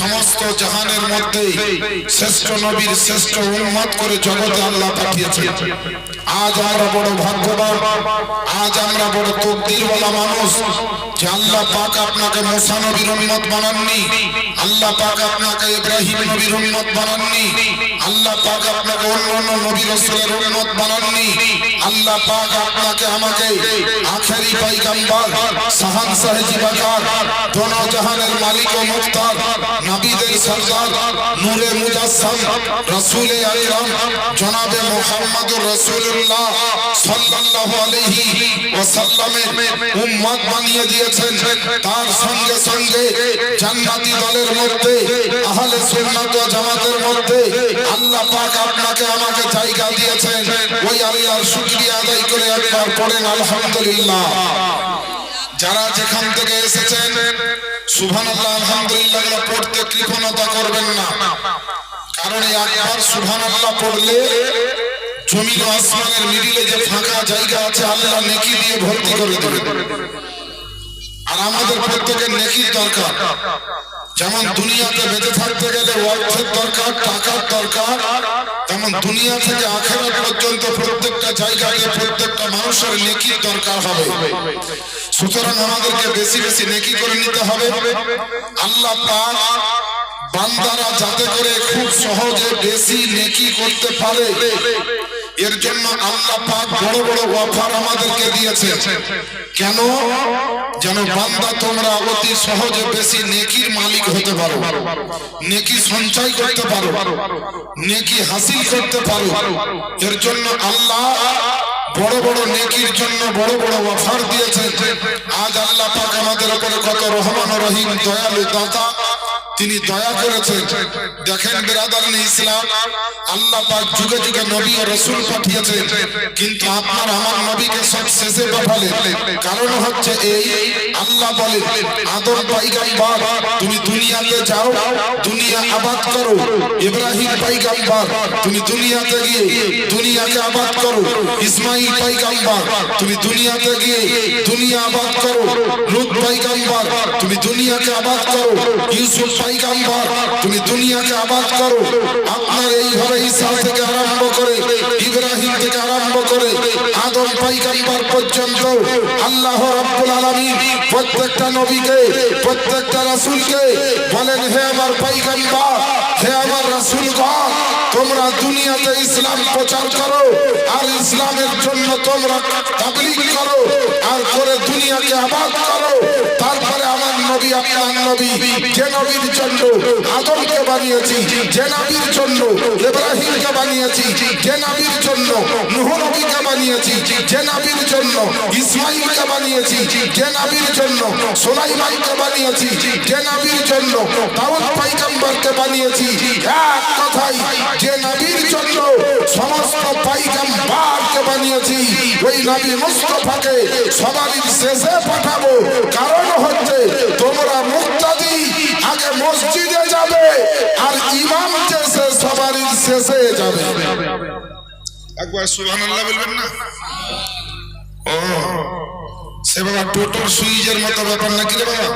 সমস্ত জাহানের মধ্যে শ্রেষ্ঠ নবীর শ্রেষ্ঠ উন্মত করে জগতে আল্লাহ পাঠিয়েছেন। আজ আমরা বড় ভাগ্যবান, আজ আমরা বড় তকদিরওয়ালা মানুষ যে আল্লাহ পাক আপনাকে মুসা নবীর উন্মত বানাননি, আল্লাহ পাক আপনাকে ইব্রাহিম নবীর উন্মত বানাননি আল্লাহ পাক আপনাকে অন্য অন্য নবী রসুলের উন্মত বানাননি। আল্লাহ পাক আপনাকে আমাকে আখেরি পাইগাম্বার সাহান সাহেজি বাজার দোনো জাহানের মালিক ও মুক্তার, নবীদের সরদার, নূরে মুজাসসাম, রাসূলে আকরাম, জনাবে মুহাম্মদুর রাসূলুল্লাহ সাল্লাল্লাহু আলাইহি ওয়াসাল্লামের উম্মত বানিয়ে দিয়েছেন। তার সঙ্গে সঙ্গে জান্নাতি দলের মধ্যে, আহলে সুন্নাত ওয়াল জামাতের মধ্যে আল্লাহ পাক আপনাকে আমাকে জায়গা দিয়েছেন। ওই আল্লাহর শুকরিয়া আদায় করে একবার পড়েন, আলহামদুলিল্লাহ। যারা যেখান থেকে এসেছেন, সুবহানাল্লাহ, আলহামদুলিল্লাহ এগুলো পড়তে কৃপণতা করবেন না। কারণ এই একবার সুবহানাল্লাহ পড়লে জমিন ও আসমানের মিডিলে যে ফাঁকা জায়গা আছে, আল্লাহ নেকি দিয়ে ভর্তি করে দেবে আর আমাদের প্রত্যেকের নেকির দরকার। যেমন দুনিয়াতে বেঁচে থাকতে গেলে অর্থের দরকার টাকার দরকার তেমন দুনিয়া থেকে আখেরাত পর্যন্ত প্রত্যেকটা জায়গায় প্রত্যেকটা মানুষের নেকির দরকার হবে। সুতরাং আমাদেরকে বেশি বেশি নেকি করে নিতে হবে। আল্লাহ পাক বান্দারা যাতে করে খুব সহজে বেশি নেকি করতে পারে। এর জন্য আল্লাহ পাক বড় বড় অফার আমাদেরকে দিয়েছে। কেন? যেন বান্দা তোমরা অতি সহজে বেশি নেকির মালিক হতে পারো। নেকি সঞ্চয় করতে পারো। নেকি হাসিল করতে পারো। এর জন্য আল্লাহ বড় বড় নেকির জন্য বড় বড় অফার দিয়েছে। আজ আল্লাহ পাক আমাদের উপরে কত রহমান রহিম, দয়ালু দাতা তিনি দয়া করেছেন। দেখেন বেরাদার ইসলাম, আল্লাহ পাক যুগে যুগে নবী ও রসুল পাঠিয়েছেন। কিন্তু আপনার আমার নবীকে সব শেষে পাঠালেন। কারণ হচ্ছে এই আল্লাহ বলে আদম পাইগাম্বার, তুমি দুনিয়াতে যাও, দুনিয়া আবাদ করো। ইব্রাহিম পাইগাম্বার তুমি দুনিয়াতে গিয়ে দুনিয়াকে আবাদ করো। ইসমাইল পাইগাম্বার তুমি দুনিয়াতে গিয়ে দুনিয়া আবাদ করো। লুত পাইগাম্বার তুমি দুনিয়াকে আবাদ করো। ইউসুফ পাইগাম্বার তুমি দুনিয়াকে আবাদ করো। আপনার এইভাবে ঈসা থেকে আরম্ভ করে ইব্রাহিম থেকে আরম্ভ করে আদম পাইগাম্বার পর্যন্ত আল্লাহ রাব্বুল আলামিন প্রত্যেকটা নবীকে, প্রত্যেকটা রাসূলকে বলেন, হে আমার পাইগাম্বার হে আমার রাসূলগণ, তোমরা দুনিয়াতে ইসলাম প্রচার করো আর ইসলামের জন্য তোমরা তাবলীগ করো আর করে দুনিয়াকে আবাদ করো। তারপরে আমার নবী, আপনার নবী, যে নবীর জন্য আদমকে বানিয়েছি, যে নবীর জন্য ইব্রাহিমকে বানিয়েছি, যে নবীর জন্য নূহ নবীকে বানিয়েছি, যে নবীর জন্য ইসমাইলকে বানিয়েছি, যে নবীর জন্য সুলাইমানকে বানিয়েছি, যে নবীর জন্য দাউদ পয়গম্বরকে বানিয়েছি। এক কথাই যে নবীর জন্য সমস্ত পয়গম্বরকে বানিয়েছি। ওই নবী মুস্তাফাকে সবারই শেষে পাঠাবো। কারণ হচ্ছে, তোমরা মুক্তাদি আগে মসজিদে যাবে, আর ইমাম সে সবারই শেষে যাবে। একবার বলবেন না? ও, সে বাবা টোটাল সুইচের মতো ব্যাপার নাকি রে বাবা?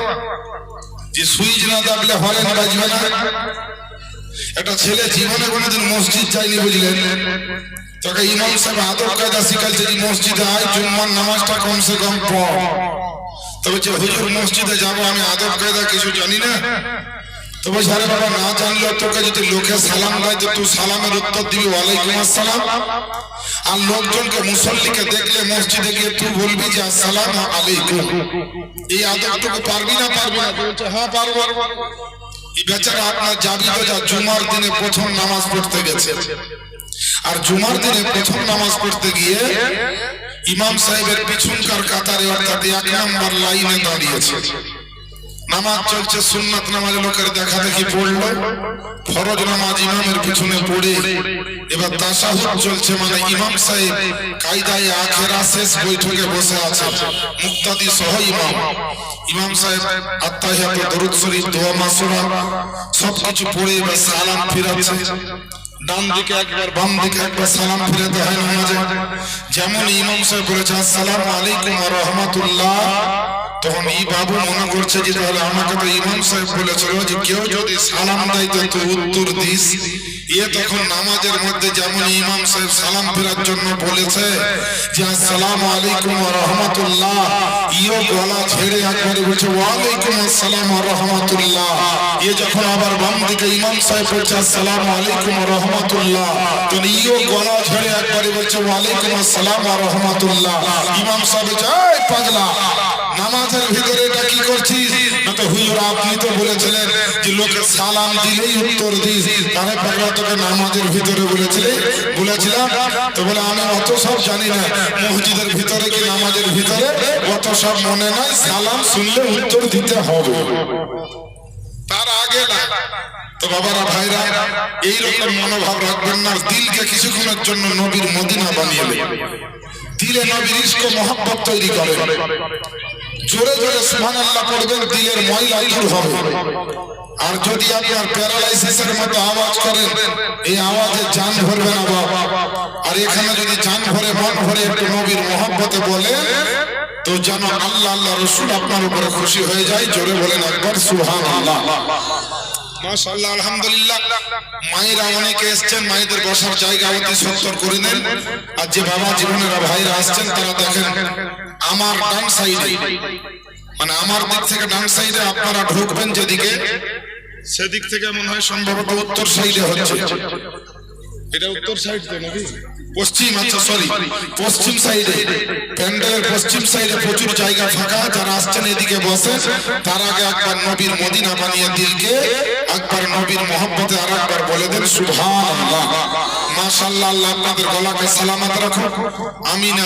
যে সুইচ না দাবলে হরেন বাজবে না? একটা ছেলে জীবনে কোনোদিন মসজিদ যায়নি বুঝলেন? তোকে ইমাম সাহেব আদব কায়দা শিখাইছে যে মসজিদে আয়, জুম্মার নামাজটা কমসে কম পড়। তবে যে হুজুর মসজিদে যাব, আমি আদব কায়দা কিছু জানি না? তবে আরে বাবা, না জানলে তোকে যদি লোকে সালাম দেয়, তো তুই সালামের উত্তর দিবি। ওয়ালাইকুম আসসালাম। আর লোকজনকে, মুসল্লিকে দেখলে মসজিদে গিয়ে তুই বলবি যে, আসসালাম আলাইকুম। এই আদবটুকু পারবি না পারবি না? হ্যাঁ পারব। বেচারা আপনার যাবি তো যা জুমার দিনে প্রথম নামাজ পড়তে গেছে। আর জুমার দিনে প্রথম নামাজ পড়তে গিয়ে ইমাম সাহেবের পিছনকার কাতারে, অর্থাৎ এক নম্বর লাইনে দাঁড়িয়েছে। নামাজ চলছে সুন্নাত নামাজ লোকের দেখা দেখি পড়ল। ফরজ নামাজ ইমামের পিছনে পড়ে। এবার তাসাহুদ চলছে মানে ইমাম সাহেব কায়দায় আখেরা শেষ বৈঠকে বসে আছে। মুক্তাদি সহ ইমাম। ইমাম সাহেব আত্মাহিয়াত দরুদ শরীফ, দোয়া মাসুরা সবকিছু পড়ে এবার সালাম ফিরাচ্ছে। ডান দিকে একবার বাম একবার সালাম ফিরাতে হয় নামাজে যেমন ইমাম সাহেব বলেছে, আসসালামু আলাইকুম রাহমাতুল্লাহ। তখন এই বাবু মনে করছে যে তাহলে আমাকে তো ইমাম সাহেব বলেছিল যে কেউ যদি সালাম দেয় তো উত্তর দিস। এ তখন নামাজের মধ্যে যেমন ইমাম সাহেব সালাম ফেরার জন্য বলেছে যে, আসসালামু আলাইকুম রাহমাতুল্লাহ। গলা ছেড়ে একবারে বলছে, ওয়ালাইকুম আসসালাম রাহমাতুল্লাহ। এ যখন আবার বাম দিকে ইমাম সাহেব বলছে, আসসালামু আলাইকুম রাহমাতুল্লাহ। তো ইও গলা ছেড়ে একবারে বলছে, ওয়ালাইকুম আসসালাম রাহমাতুল্লাহ। ইমাম সাহেব এই পাগলা। নামাজের ভিতরে এটা কি করছিস? না তো হুজুর আপনি তো বলেছিলেন যে লোকে সালাম দিলেই উত্তর দিস। তাহলে পাগলা, তোকে নামাজের ভিতরে বলেছিলে? বলেছিলাম। তো বলে, আমি অত সব জানি না। মসজিদের ভিতরে কি নামাজের ভিতরে? অত সব মনে নাই। সালাম শুনলে উত্তর দিতে হবে। তার আগে না। তো বাবারা, ভাইরা, এইরকম মনোভাব রাখবেন না। দিলকে কিছুক্ষণের জন্য নবীর মদিনা বানিয়ে দিলে নবীর ইস্ক মহব্বত তৈরি করে। জোরে জোরে সুহান আল্লাহ পড়বেন, দিলের ময়লা দূর হবে। আর যদি আপনার প্যারালাইসিসের মতো আওয়াজ করেন, এই আওয়াজে জান ভরবে না বাবা আর এখানে যদি জান ভরে, মন ভরে একটু নবীর মহব্বতে বলে তো যেন আল্লাহ আল্লাহ রসুল আপনার উপরে খুশি হয়ে যায়, জোরে বলেন একবার সুহান আল্লাহ মাশাআল্লাহ, আলহামদুলিল্লাহ। মায়েরা অনেকে এসছেন, মায়েদের বসার জায়গা অতি সুন্দর করে দেন আর যে বাবা জীবনেরা ভাইরা আসছেন, তারা দেখেন আমার ডান সাইডে মানে আমার দিক থেকে ডান সাইডে আপনারা ঢুকবেন যেদিকে, সেদিক থেকে মনে হয় সম্ভবত উত্তর সাইডে হচ্ছে। এটা উত্তর সাইড নাকি? পশ্চিম আচ্ছা সরি পশ্চিম সাইডে। প্যান্ডেলের পশ্চিম সাইডে প্রচুর জায়গা ফাঁকা, যারা আসছেন এদিকে বসে। তার আগে একবার নবীর মদিনা বানিয়ে দিলকে, একবার নবীর মোহাম্মতে আর একবার বলে দেন আল্লাহ আপনাদের গলাকে রাখুন আমিন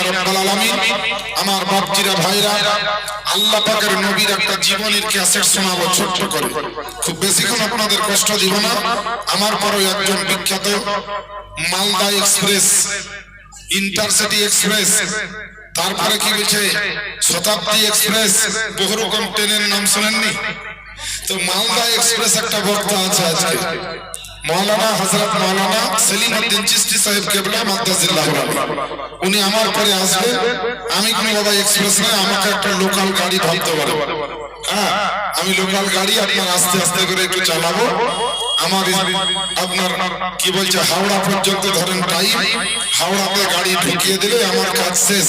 আমার ভাইরা, আল্লাহ নবীর একটা খুব বেশিক্ষণ আপনাদের কষ্ট দিব না। আমার পরও একজন বিখ্যাত মালদা এক্সপ্রেস, ইন্টারসিটি এক্সপ্রেস। তারপরে কি বলছে শতাব্দী এক্সপ্রেস বহু রকম ট্রেনের নাম শোনেননি? তো মালদা এক্সপ্রেস একটা বক্তা আছে আজকে। মৌলানা হযরত মৌলানা সেলিম উদ্দিন চিশতি সাহেব কেবলা মাদ্দাজিল্লাহ উনি আমার পরে আসবেন আমি কোনো বাবা এক্সপ্রেস না আমাকে একটা লোকাল গাড়ি ভাবতে পারে হ্যাঁ আমি লোকাল গাড়ি আপনার আস্তে আস্তে করে একটু চালাবো। আমার আপনার কি বলছে, হাওড়া পর্যন্ত ধরেন টাইম হাওড়াতে গাড়ি ঢুকিয়ে দিলে আমার কাজ শেষ।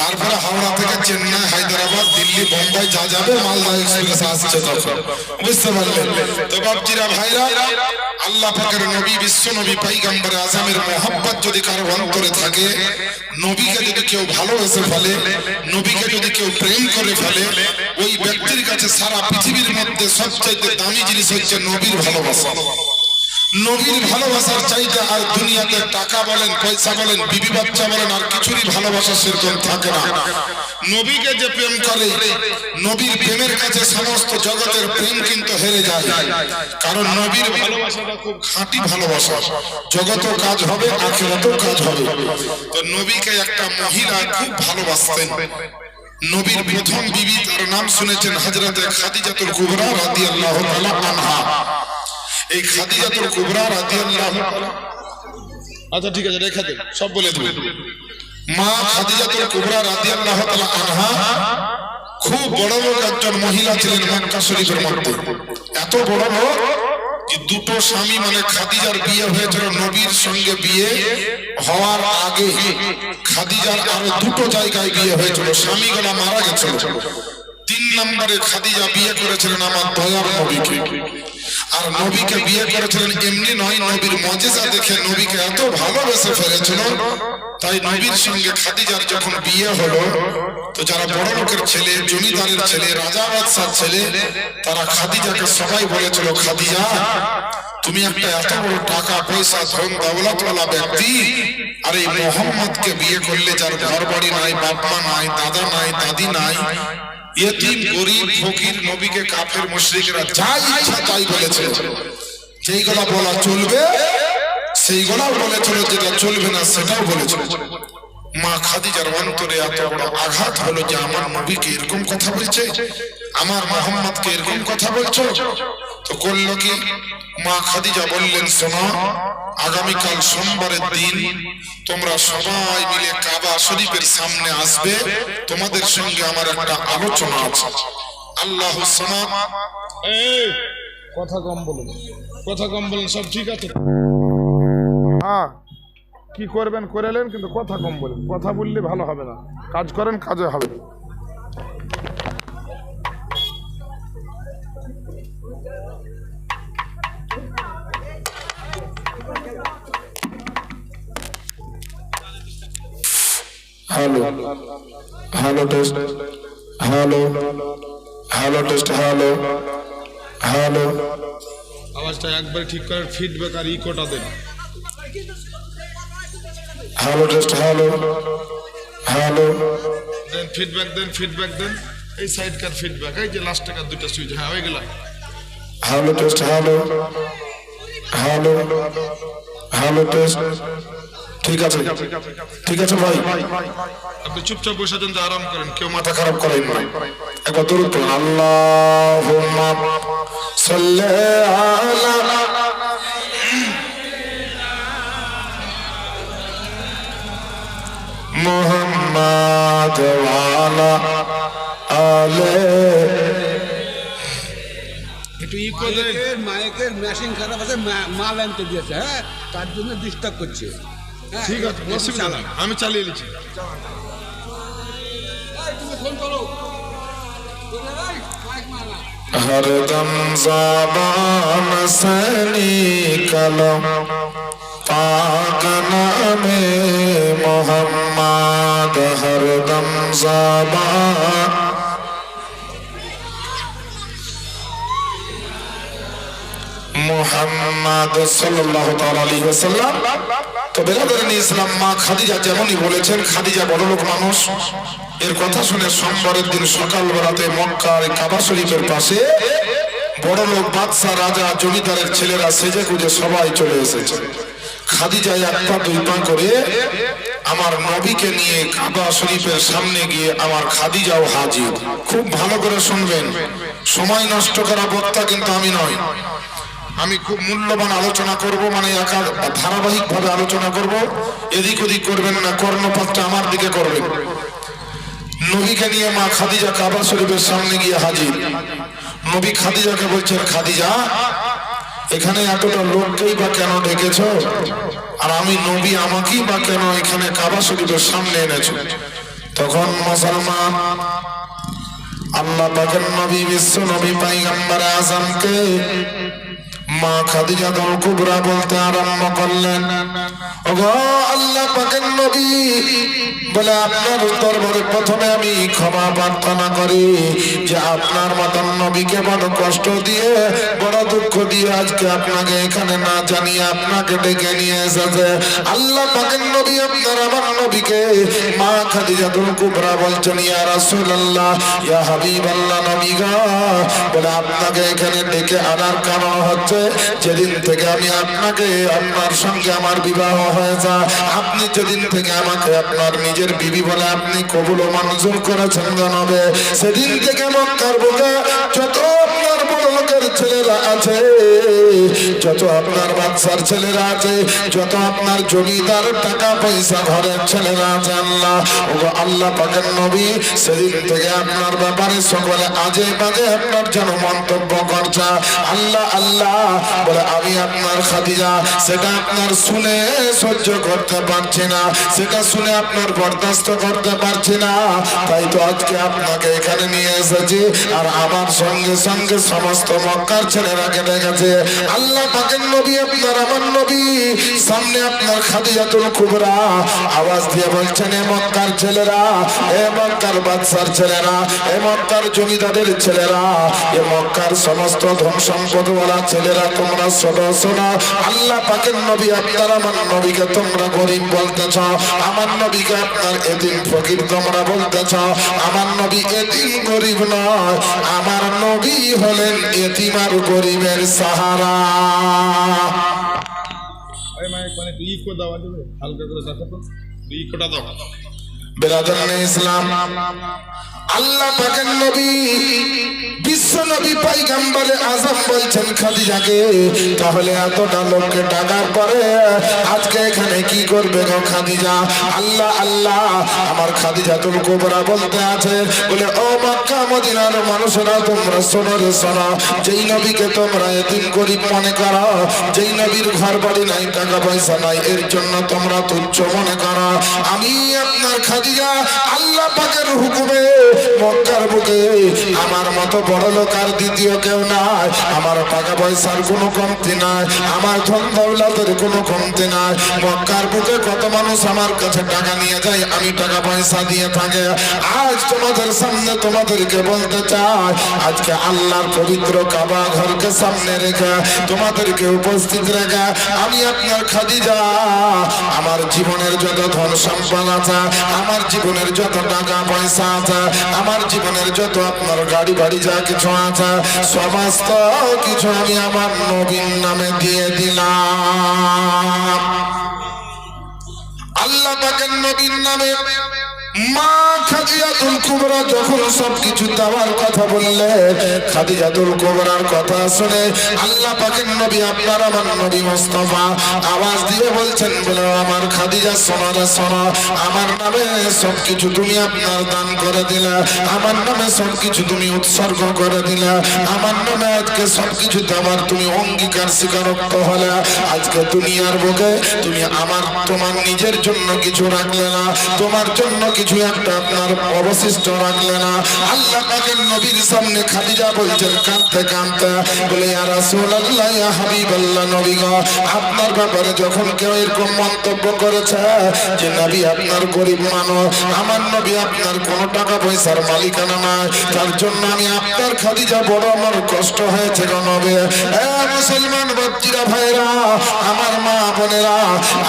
তারপরে হাওড়া থেকে চেন্নাই, হায়দ্রাবাদ, দিল্লি, বোম্বাই, যা যাবে মালদা এক্সপ্রেস আসছে তখন। বুঝতে পারলেন? তো ভাইরা, আল্লাহ নবী, বিশ্ব নবী, পাইগাম্বরে মোহাব্বত যদি কারও অন্তরে থাকে, নবীকে যদি কেউ ভালোবেসে ফেলে, নবীকে যদি কেউ প্রেম করে ফেলে, ওই ব্যক্তির কাছে সারা পৃথিবীর মধ্যে সবচাইতে দামি জিনিস হচ্ছে নবীর ভালোবাসা। নবীর ভালোবাসার চাইতে আর দুনিয়াতে টাকা বলেন, পয়সা বলেন, বিবি বাচ্চা বলেন, আর কিছুরই ভালোবাসা সেরকম থাকে না। নবীকে যে প্রেম করে, নবীর প্রেমের কাছে সমস্ত জগতের প্রেম কিন্তু হেরে যায়। কারণ নবীর ভালোবাসাটা খুব খাঁটি ভালোবাসা। জগতেও কাজ হবে আখেরাতেও কাজ হবে। তো নবীকে একটা মহিলা খুব ভালোবাসতেন। নবীর প্রথম বিবি তার নাম শুনেছেন হাজরাতে খাদিজাতুল কুবরা রাদিয়াল্লাহু তাআলা আনহা। এই খাদিজাতুল কুবরা রাদিয়াল্লাহু আচ্ছা ঠিক আছে, রেখে দেন, সব বলে দেব মা খাদিজাতুল কুবরা রাদিয়াল্লাহু তাআলা আনহা খুব বড় লোক একজন মহিলা ছিলেন মক্কা শরীফের মধ্যে। এত বড় লোক যে দুটো স্বামী মানে খাদিজার বিয়ে হয়েছিল, নবীর সঙ্গে বিয়ে হওয়ার আগে। খাদিজার আরও দুটো জায়গায় বিয়ে হয়েছিল স্বামীগুলা মারা গেছিল। তিন নম্বরে খাদিজা বিয়ে করেছিলেন আমার দয়ার নবীকে। আর নবীকে বিয়ে করেছিলেন এমনি নয়, নবীর মজেজা দেখে নবীকে এত ভালোবেসে ফেলেছিল। তাই নবীর সঙ্গে খাদিজার যখন বিয়ে হলো, তো যারা বড় লোকের ছেলে, জমিদারের ছেলে, রাজা বাদশার ছেলে, তারা খাদিজাকে সবাই বলেছিল, খাদিজা, তুমি একটা এত বড় টাকা, পয়সা, ধন, দৌলতওয়ালা ব্যক্তি। আর এই মোহাম্মদকে বিয়ে করলে যার ঘর বাড়ি নাই মা নাই, দাদা নাই, দাদি নাই ইয়েতিম গরিব ফকির নবীকে কাফের মুশরিকরা যা ইচ্ছা তাই বলেছে। যেইগুলা বলা চলবে সেইগুলাও বলেছিল যেটা চলবে না সেটাও বলেছিল মা খাদিজার অন্তরে এত বড় আঘাত হলো যে আমার নবীকে এরকম কথা বলছে? আমার মোহাম্মদকে এরকম কথা বলছো? তো করল কি মা খাদিজা বললেন শোনো আগামীকাল সোমবারের দিন তোমরা সবাই মিলে কাবা শরীফের সামনে আসবে। তোমাদের সঙ্গে আমার একটা আলোচনা আছে। আল্লাহ কথা কম বলুন কথা কম বলুন সব ঠিক আছে? হ্যাঁ কি করবেন করেলেন কিন্তু কথা কম বলেন কথা বললে ভালো হবে না। কাজ করেন কাজে হবে। Hello hello test hello hello test hello hello আওয়াজটা একবার ঠিক করে ফিডব্যাক আর ইকোটা দেন। হ্যালো টেস্ট হ্যালো হ্যালো দেন ফিডব্যাক দেন ফিডব্যাক দেন। এই সাইডকার ফিডব্যাক এই যে লাস্ট টাকার দুইটা সুইচ হ্যাঁ হয়ে গেল। Hello test hello hello hello test ঠিক আছে ঠিক আছে ভাই। আপনি চুপচাপ বসে যান আরাম করেন কেউ মাথা খারাপ করাই না। একবার দূর তো আল্লাহ সাল্লি আলা মোহাম্মদ আলে একটু ইকো দেন মাইকের মেশিন খারাপ আছে মা- মাল আনতে দিয়েছে হ্যাঁ? তার জন্য ডিস্টার্ব করছে। ঠিক আছে অসুবিধা না আমি চালিয়ে নিচ্ছি। হরদম জবান সনি কলম, পাক নামে মোহাম্মদ হরদম জবান মোহাম্মদ সাল্লাল্লাহু তাআলা আলাইহি ওয়াসাল্লাম। তো বেরাদারানি ইসলাম মা খাদিজা যেমনই বলেছেন, খাদিজা বড় লোক মানুষ। এর কথা শুনে সোমবারের দিন সকাল বেলাতে মক্কার কাবা শরীফের পাশে বড় লোক বাদশা রাজা জমিদারের ছেলেরা সেজে গুজে সবাই চলে এসেছে। খাদিজা এক পা, দুই পা করে আমার নবীকে নিয়ে কাবা শরীফের সামনে গিয়ে আমার খাদিজাও হাজির। খুব ভালো করে শুনবেন। সময় নষ্ট করা বক্তা কিন্তু আমি নয় আমি খুব মূল্যবান আলোচনা করব মানে একা ধারাবাহিক ভাবে আলোচনা করব। এদিক ওদিক করবেন না, কর্ণপাতটা আমার দিকে করবেন। নবীকে নিয়ে মা খাদিজা কাবা শরীফের সামনে গিয়ে হাজির। নবী খাদিজাকে বলছেন, খাদিজা, এখানে এতটা লোককেই বা কেন ডেকেছ? আর আমি নবী আমাকেই বা কেন এখানে কাবা শরীফের সামনে এনেছো? তখন মুসলমান আল্লাহ পাকের নবী বিশ্ব নবী পাইগাম্বার আজমকে মা খাদিজা দল কুবরা বলতে আরম্ভ করলেন আল্লাহ পাকের নবী, বলে আপনার দরবারে প্রথমে আমি ক্ষমা প্রার্থনা করি যে আপনার মতন নবীকে বড় কষ্ট দিয়ে, বড় দুঃখ দিয়ে আজকে আপনাকে এখানে না জানিয়ে আপনাকে ডেকে নিয়ে এসেছে। আল্লাহ নবী, আপনার আমার নবীকে মা খাদিজা দল কুবরা বলছেন, ইয়া ইয়া নবী বলে আপনাকে এখানে ডেকে আনার কারণ হচ্ছে যেদিন থেকে আমি আপনাকে, আপনার সঙ্গে আমার বিবাহ হয়ে হয়েছে আপনি যেদিন থেকে আমাকে আপনার নিজের বিবি বলে আপনি কবুল ও মানুষ করেছেন জানাবে, সেদিন থেকে মক্কার বুকে যত আপনার বড় লোকের ছেলেরা আছে, যত আপনার বাচ্চার ছেলেরা আছে, যত আপনার জমিদার টাকা পয়সা ঘরের ছেলেরা আছে, আল্লাহ। আল্লাহ পাকের নবী সেদিন থেকে আপনার ব্যাপারে সকলে আজে বাজে আপনার যেন মন্তব্য করছে। আল্লাহ আল্লাহ, বলে আমি আপনার খাদিজা, সেটা আপনার শুনে সহ্য করতে পারছি না, সেটা শুনে আপনার বরদাস্ত করতে পারছি না। তাই তো আজকে আপনাকে এখানে নিয়ে এসেছি, আর আমার সঙ্গে সঙ্গে সমস্ত মক্কার ছেলেরা কেটে গেছে আল্লাহ পাকের নবী, আপনার আমার নবী। সামনে আপনার খাদিজাতুল কুবরা। আওয়াজ দিয়ে বলছেন, এ মক্কার ছেলেরা, এ মক্কার বাদশার ছেলেরা, এ মক্কার জমিদারের ছেলেরা, এ মক্কার সমস্ত ধন সম্পদ ওয়ালা ছেলেরা, তোমরা শোনো শোনো। আল্লাহ পাকের নবী, আপনার আমার নবীকে তোমরা গরিব বলতেছ আমার নবীকে আপনার এদিন ফকির তোমরা বলতেছ আমার নবী এদিন গরিব নয়। আমার নবী হলেন এতিম আর গরিবের সাহারা। বেরাদান ইসলাম আল্লাহ পাকের নবী, বিশ্ব নবী পাইগাম্বারে আজম বলছেন খাদিজাকে তাহলে এতটা লোককে ডাকার পরে আজকে এখানে কি করবে গো খাদিজা? আল্লাহ আল্লাহ, আমার খাদিজা তুল কোবরা বলতে আছে, বলে, ও মক্কা মদিনার মানুষেরা, তোমরা শোনো রে, শোনো, যেই নবীকে তোমরা এদিন গরিব মনে করো, যেই নবীর ঘর বাড়ি নাই, টাকা পয়সা নাই, এর জন্য তোমরা তুচ্ছ মনে করো। আমি আপনার খাদিজা, আল্লাহ পাকের হুকুমে মক্কার বুকে। আমার মতো বড় লোক আর দ্বিতীয় কেউ নাই। আমার টাকা পয়সার কোনো কমতি নাই। আমার ধন দৌলতের কোনো কমতি নাই। মক্কার বুকে কত মানুষ আমার কাছে টাকা নিয়ে যায়, আমি টাকা পয়সা দিয়ে থাকে। আজ তোমাদের সামনে তোমাদেরকে বলতে চাই, আজকে আল্লাহর পবিত্র কাবা ঘরকে সামনে রেখে তোমাদেরকে উপস্থিত রেখে আমি আপনার খাদিজা। আমার জীবনের যত ধন সম্পদ আছে, আমার জীবনের যত টাকা পয়সা আছে আমার জীবনের যত আপনার গাড়ি বাড়ি যা কিছু আছে, সমস্ত কিছু আমি আমার নবীন নামে দিয়ে দিলাম। আল্লাহ পাকের নবীন নামে আমার নামে সবকিছু তুমি আপনার দান করে দিলে, আমার নামে সবকিছু তুমি উৎসর্গ করে দিলে, আমার নামে আজকে সবকিছু দেওয়ার তুমি অঙ্গীকার স্বীকারোক্ত হলে, আজকে দুনিয়ার বুকে তুমি আমার, তোমার নিজের জন্য কিছু রাখলে না, তোমার জন্য কিছু একটা আপনার অবশিষ্ট রাখলে না, আল্লাহ পাকের নবীর সামনে খাদিজা বলছেন, কাঁদতে কাঁদতে বলে, ইয়া রাসূলুল্লাহ, ইয়া হাবিবাল্লাহ নবী গো, আপনার ব্যাপারে যখন কেউ এরকম মন্তব্য করেছে যে, নবী আপনার গরিব মানুষ, আমার নবী আপনার কোনো টাকা পয়সার মালিকানা নাই, তার জন্য আমি আপনার খাদিজা বড় আমার কষ্ট হয়েছে গো নবী। এ মুসলমান বাচ্চিরা ভাইরা আমার মা বোনেরা,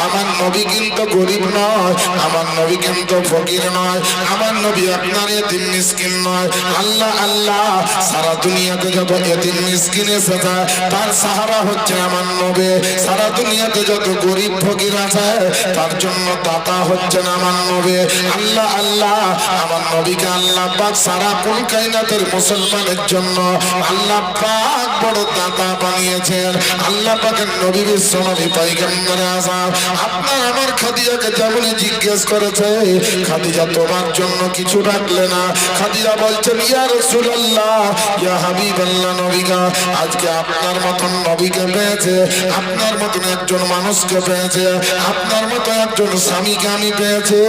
আমার নবী কিন্তু গরিব নয়, আমার নবী কিন্তু ফকির নয়, আমার নবী আপনার এতিম মিসকিন নয়। আল্লাহ আল্লাহ, সারা দুনিয়াতে যত এতিম মিসকিন এসেছে তার সাহারা হচ্ছে আমার নবী। সারা দুনিয়াতে যত গরিব ফকির আছে, তার জন্য দাতা হচ্ছেন আমার নবী। আল্লাহ আল্লাহ, আমার নবীকে আল্লাহ পাক সারা কোন কাইনাতের মুসলমানের জন্য আল্লাহ পাক বড় দাতা বানিয়েছেন আল্লাহ পাকের নবী বিশ্ব নবী পাইগাম্বরে আসাম আপনার আমার খাদিজাকে যেমন জিজ্ঞেস করেছে, খাদিজা তোমার জন্য কিছু রাখলে না। খাদিজা বলছেন, ইয়া ইয়া হাবিবাল্লাহ নবীগা, আজকে আপনার মতন নবীকে পেয়েছে, আপনার মতন একজন মানুষকে পেয়েছে, আপনার মতো একজন স্বামীকে আমি পেয়েছি।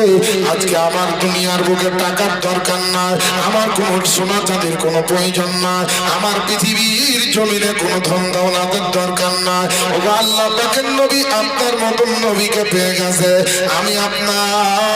আজকে আমার দুনিয়ার বুকে টাকার দরকার নাই, আমার কোনো সোনা চাঁদের কোনো প্রয়োজন নাই, আমার পৃথিবীর জমিনে কোনো ধন দৌলতের দরকার নাই। ও আল্লাহ পাকের নবী আপনার মতন নবীকে পেয়ে গেছে। আমি আপনার